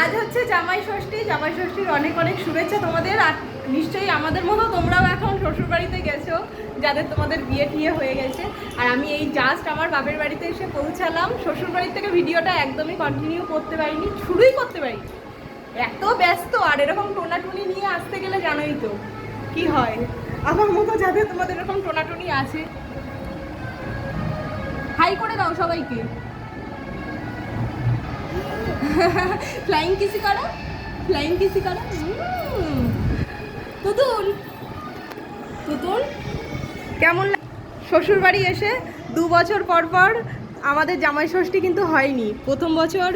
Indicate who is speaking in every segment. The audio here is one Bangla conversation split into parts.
Speaker 1: আজ হচ্ছে জামাই ষষ্ঠী, জামাই ষষ্ঠীর অনেক অনেক শুভেচ্ছা তোমাদের, আর নিশ্চয়ই আমাদের মতো তোমরাও এখন শ্বশুর বাড়িতে গেছো, যাদের তোমাদের বিয়ে টিয়ে হয়ে গেছে। আর আমি এই জাস্ট আমার বাপের বাড়িতে এসে পৌঁছালাম। শ্বশুর বাড়ি থেকে ভিডিওটা একদমই কন্টিনিউ করতে পারিনি, শুরুই করতে পারিনি। এত ব্যস্ত, আর এরকম টোনাটুনি নিয়ে আসতে গেলে জানোই তো কি হয়। আমার মতো যাদের তোমাদের এরকম টোনাটুনি আছে। হাই করে দাও সবাইকে। ফ্লাইং কিসি করো ফ্লাইং কিসি করো। তুতুল তুতুল কেমন শ্বশুর বাড়ি এসে দু বছর পর পর আমাদের জামাই ষষ্ঠী কিন্তু হয়নি। প্রথম বছর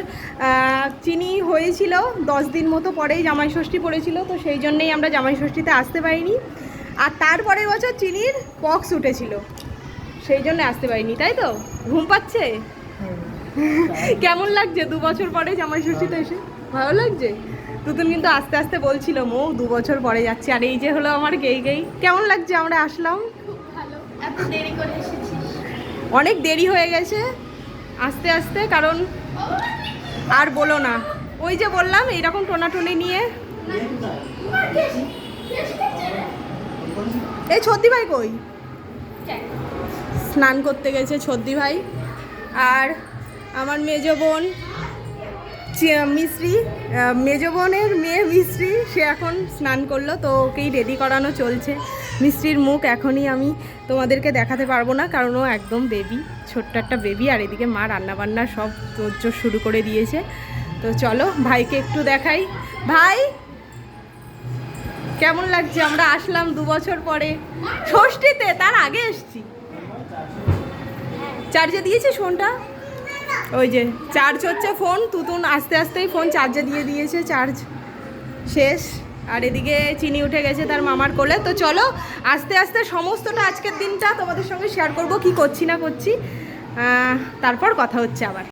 Speaker 1: চিনি হয়েছিল, দশ দিন মতো পরেই জামাই ষষ্ঠী পড়েছিল, তো সেই জন্যেই আমরা জামাই ষষ্ঠীতে আসতে পারিনি। আর তারপরের বছর চিনির পক্স উঠেছিল, সেই জন্য আসতে পারিনি, তাই তো? ঘুম পাচ্ছে? কেমন লাগছে? দু বছর পরে জামাই ষষ্ঠীতে এসে? ভালো লাগছে? তুতুন কিন্তু আস্তে আস্তে বলছিল মৌ দু বছর পরে যাচ্ছে। আর এই যে হলো আমার গেই গেই। কেমন লাগছে? আমরা আসলাম।
Speaker 2: ভালো। এত দেরি করে এসেছিস।
Speaker 1: অনেক দেরি হয়ে গেছে আস্তে আস্তে কারণ আর বলো না। ওই যে বললাম এইরকম টোনাটুনি নিয়ে। এই ছদ্দি ভাই কই? স্নান করতে গেছে ছদ্দি ভাই। আর আমার মেজ বোন আহ, মেজ বোনের মেয়ে মিস্ত্রি সে এখন স্নান করল তো ওকেই রেডি করানো চলছে। মিস্ত্রির মুখ এখনই আমি তোমাদেরকে দেখাতে পারব না কারণ ও একদম বেবি ছোট্ট একটা বেবি আর এদিকে মা রান্নাবান্না সব তোর শুরু করে দিয়েছে। তো চলো ভাইকে একটু দেখাই। ভাই কেমন লাগছে? আমরা আসলাম দু বছর পরে। ষষ্ঠীতে তার আগে এসছি। চার্জে দিয়েছিস ফোনটা ওই যে চার্জ হচ্ছে ফোন তুতুন আস্তে আস্তেই ফোন চার্জে দিয়ে দিয়েছে চার্জ শেষ। আর এদিকে চিনি উঠে গেছে তার মামার কোলে। তো চলো, আস্তে আস্তে সমস্তটা আজকের দিনটা তোমাদের সঙ্গে শেয়ার করব, কি করছি না করছি। তারপর কথা হচ্ছে আবার।